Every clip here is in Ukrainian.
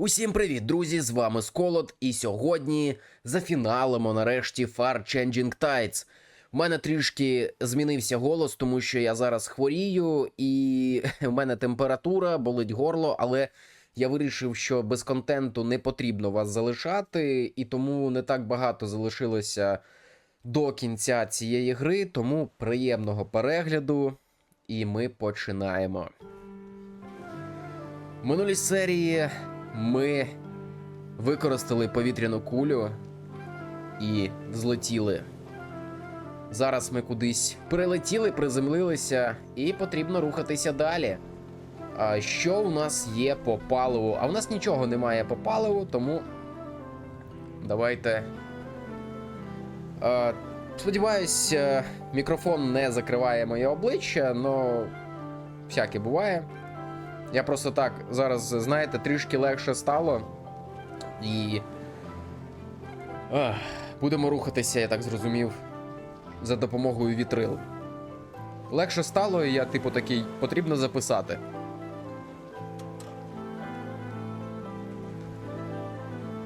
Усім привіт, друзі! З вами Сколот, і сьогодні зафіналимо нарешті Far Changing Tides. У мене трішки змінився голос, тому що я зараз хворію, і в мене температура, болить горло, але я вирішив, що без контенту не потрібно вас залишати, і тому не так багато залишилося до кінця цієї гри. Тому приємного перегляду, і ми починаємо. В минулій серії ми використали повітряну кулю і злетіли. Зараз ми кудись прилетіли, приземлилися, і потрібно рухатися далі. А що у нас є по паливу? А у нас нічого немає по паливу, тому давайте. А, сподіваюсь, е, мікрофон не закриває моє обличчя, але всяке буває. Я просто так зараз, знаєте, трішки легше стало. І. Ах, будемо рухатися, я так зрозумів, за допомогою вітрил. Легше стало, і я, типу, такий, потрібно записати.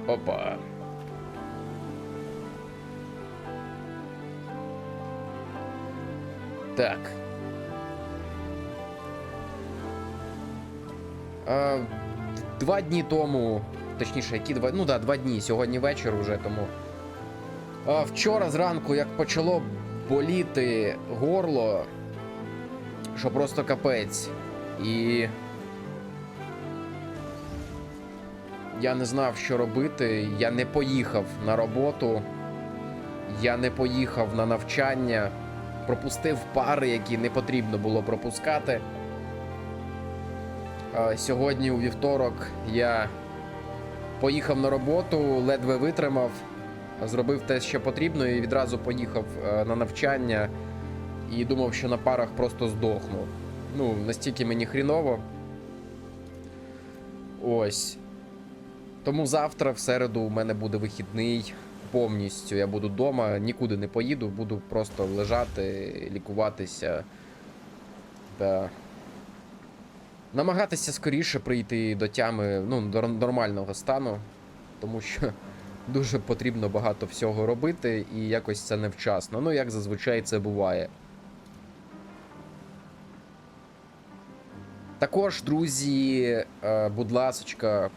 Опа. Так. Два дні тому, точніше, які два. Ну да, два дні. Сьогодні вечір уже тому. А, вчора зранку, як почало боліти горло, що просто капець. І. Я не знав, що робити. Я не поїхав на роботу. Я не поїхав на навчання. Пропустив пари, які не потрібно було пропускати. Сьогодні, у вівторок, я поїхав на роботу, ледве витримав, зробив те, що потрібно, і відразу поїхав е, на навчання і думав, що на парах просто здохну. Ну, настільки мені хріново. Ось. Тому завтра, в середу, у мене буде вихідний повністю. Я буду вдома, нікуди не поїду, буду просто лежати, лікуватися. Да намагатися скоріше прийти до тями ну, до нормального стану, тому що дуже потрібно багато всього робити і якось це невчасно. Ну, як зазвичай це буває. Також, друзі, е, будь ласочка,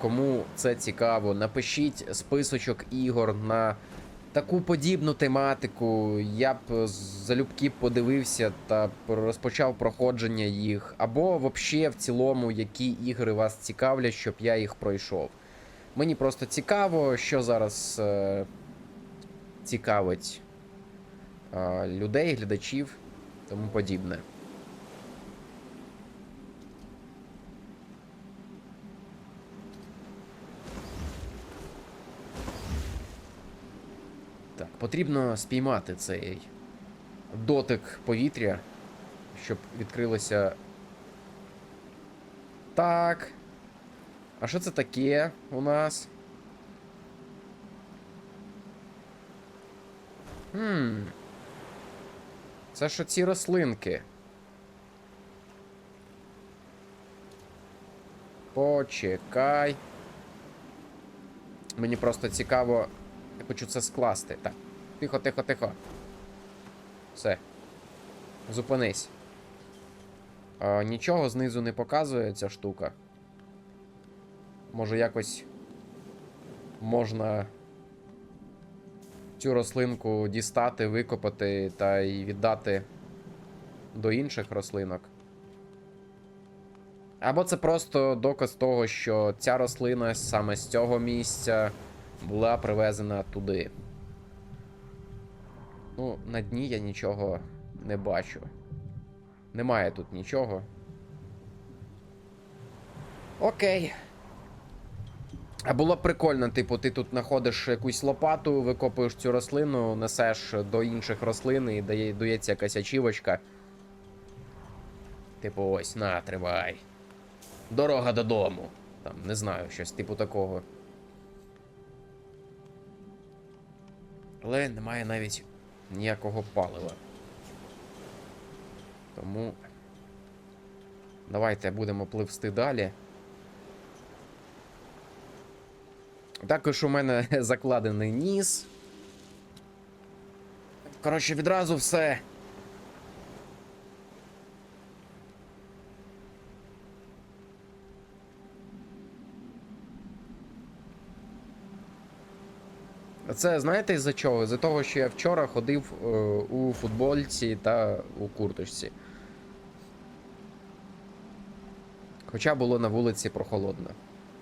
кому це цікаво, напишіть списочок ігор на таку подібну тематику. Я б залюбки подивився та розпочав проходження їх. Або взагалі в цілому, які ігри вас цікавлять, щоб я їх пройшов. Мені просто цікаво, що зараз е, цікавить е, людей, глядачів тому подібне. Так, потрібно спіймати цей дотик повітря, щоб відкрилося. Так. А що це таке у нас? Хм. Це що ці рослинки? Почекай. Мені просто цікаво. Я хочу це скласти. Так. Тихо, тихо, тихо. Все. Зупинись. А, Нічого знизу не показує ця штука. Може якось можна цю рослинку дістати, викопати та й віддати до інших рослинок. Або це просто доказ того, що ця рослина саме з цього місця була привезена туди. Ну, на дні я нічого не бачу. Немає тут нічого. Окей. А було б прикольно, типу, ти тут знаходиш якусь лопату, викопуєш цю рослину, несеш до інших рослин і дає, дається якась ачівочка. Типу, ось, на, тривай. Дорога додому. Там, не знаю, щось типу такого. Але немає навіть ніякого палива. Тому давайте будемо пливсти далі. Також у мене закладений ніс. Коротше, відразу все. Це знаєте із-за чого? З-за того, що я вчора ходив е, у футбольці та у курточці. Хоча було на вулиці прохолодно.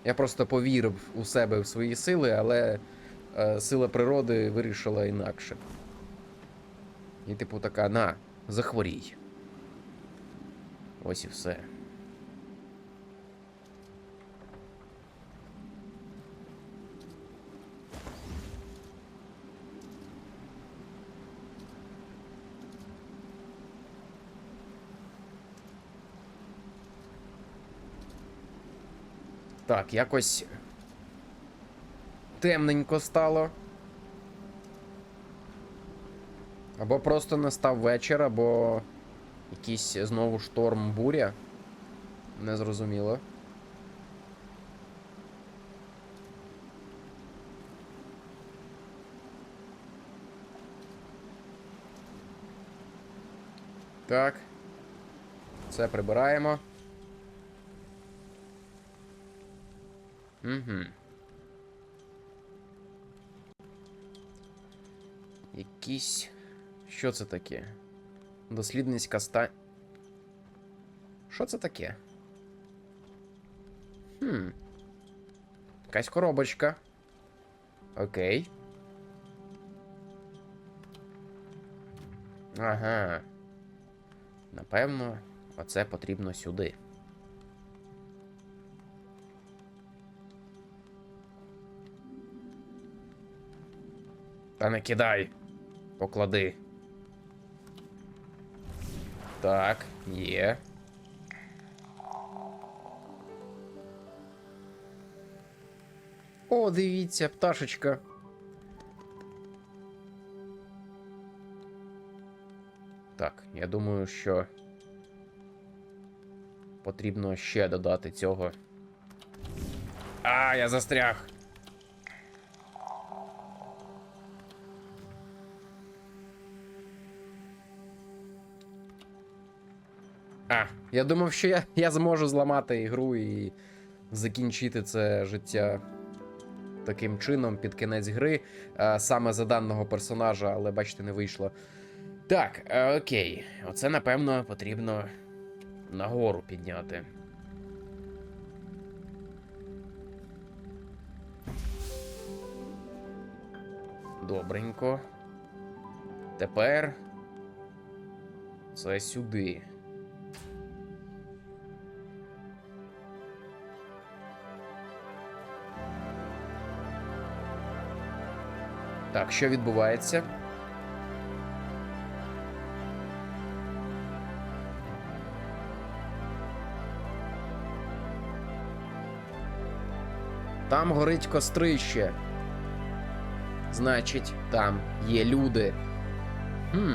Я просто повірив у себе в свої сили, але е, сила природи вирішила інакше. І типу така, на, захворій. Ось і все. Так, якось темненько стало. Або просто настав вечір, або якийсь знову шторм буря. Незрозуміло. Так. Це прибираємо. Угу. Якісь. Що це таке? Дослідницька ста. Що це таке? Хм. Якась коробочка. Окей. Ага. Напевно, оце потрібно сюди. Та не кидай. Поклади. Так, є. О, дивіться, пташечка. Так, я думаю, що потрібно ще додати цього. А, я застряг. А, я думав, що я, я зможу зламати ігру і закінчити це життя таким чином під кінець гри, а, саме за даного персонажа, але бачите, не вийшло. Так, е, окей. Оце, напевно, потрібно нагору підняти. Добренько. Тепер це сюди. Так, що відбувається? Там горить кострище. Значить, там є люди. Хм.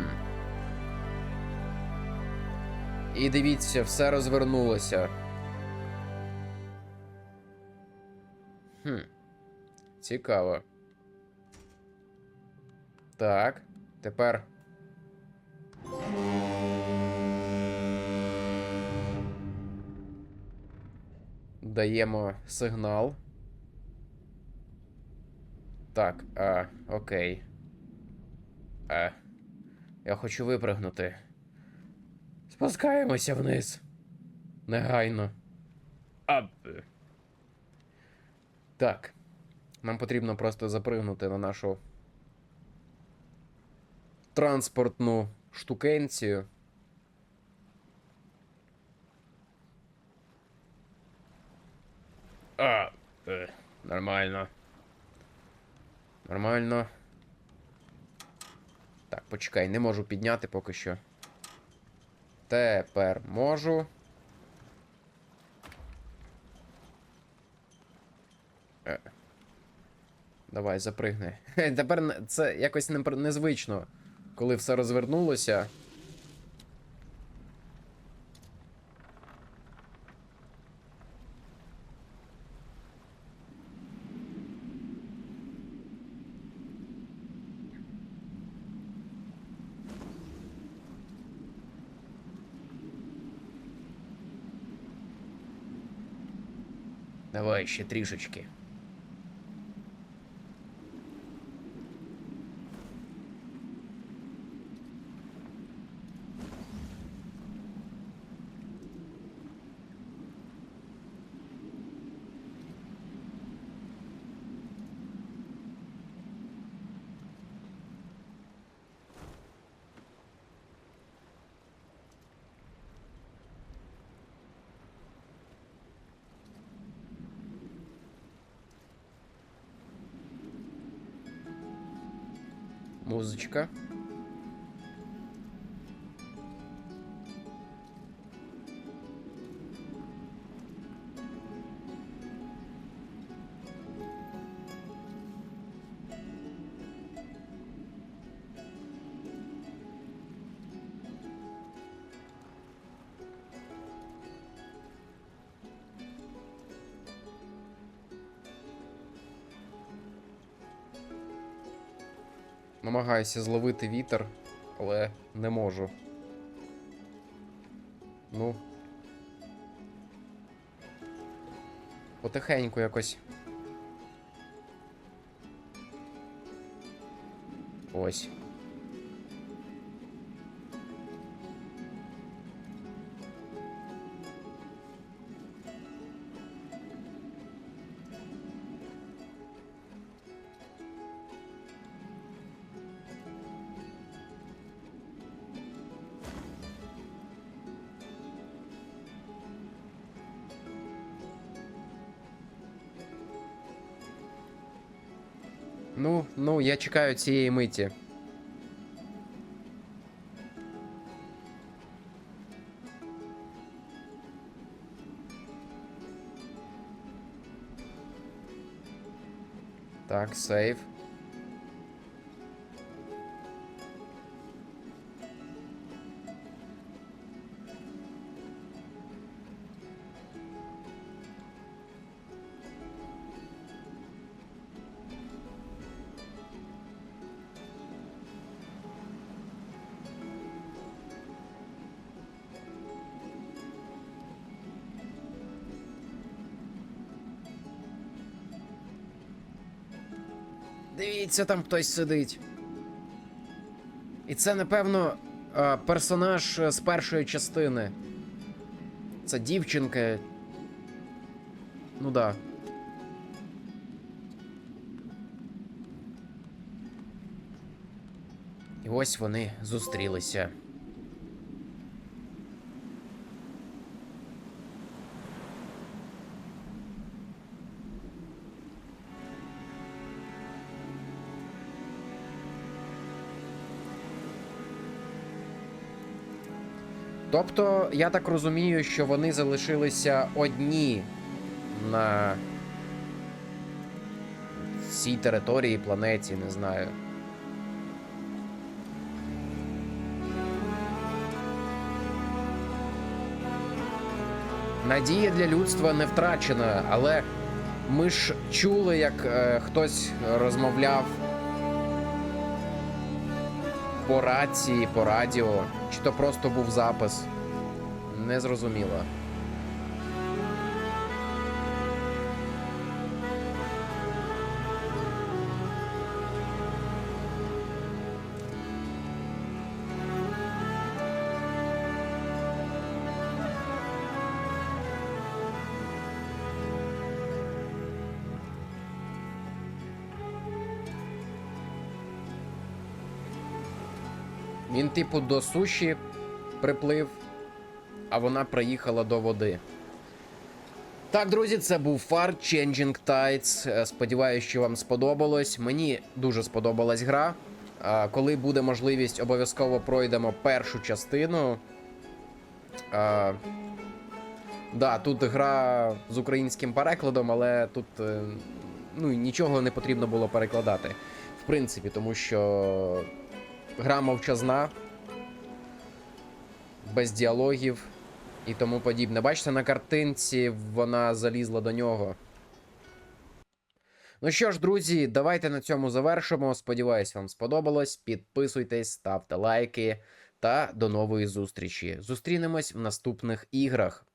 І дивіться, все розвернулося. Хм. Цікаво. Так, тепер. Даємо сигнал. Так, а, окей. А, я хочу випригнути. Спускаємося вниз. Негайно. Ап. Так. Нам потрібно просто запригнути на нашу транспортну штукенцію. А, е, нормально. Нормально. Так, почекай, не можу підняти поки що. Тепер можу. Е. Давай, запригни. Тепер це якось незвично, коли все розвернулося. Давай ще трішечки. Музичка. Намагаюся зловити вітер, але не можу. Ну. Потихеньку якось. Ось. Ну, ну, я чекаю цієї миті. Так, сейв. Дивіться, там хтось сидить. І це, напевно, е, персонаж е, з першої частини. Це дівчинка. Ну да. І ось вони зустрілися. Тобто, я так розумію, що вони залишилися одні на цій території, планеті, не знаю. Надія для людства не втрачена, але ми ж чули, як е, хтось розмовляв по рації, по радіо, чи то просто був запис. Незрозуміло. Він, типу, до суші приплив, а вона приїхала до води. Так, друзі, це був Far Changing Tides. Е, Сподіваюсь, що вам сподобалось. Мені дуже сподобалась гра. Коли буде можливість, обов'язково пройдемо першу частину. А, Да, тут гра з українським перекладом, але тут е, ну, нічого не потрібно було перекладати. В принципі, тому що гра мовчазна, без діалогів і тому подібне. Бачите, на картинці вона залізла до нього. Ну що ж, друзі, давайте на цьому завершимо. Сподіваюсь, вам сподобалось. Підписуйтесь, ставте лайки та до нової зустрічі. Зустрінемось в наступних іграх.